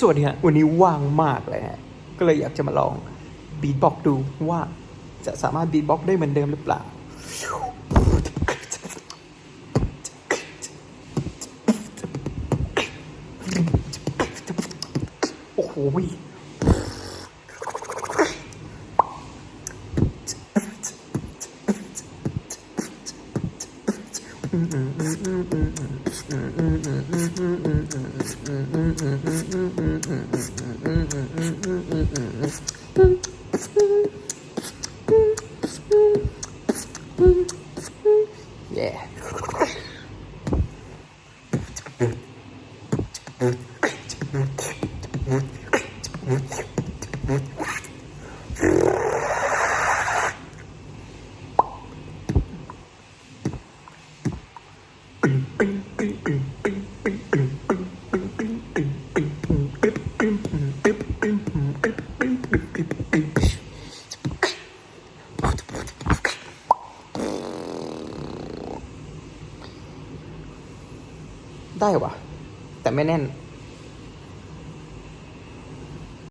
สวัสดีฮะวันนี้ว่างมากเลยฮะก็เลยอยากจะมาลองบีทบ็อกดูว่าจะสามารถบีทบ็อกได้เหมือนเดิมหรือเปล่า โอ้โห ย ได้วะแต่ไม่แน่น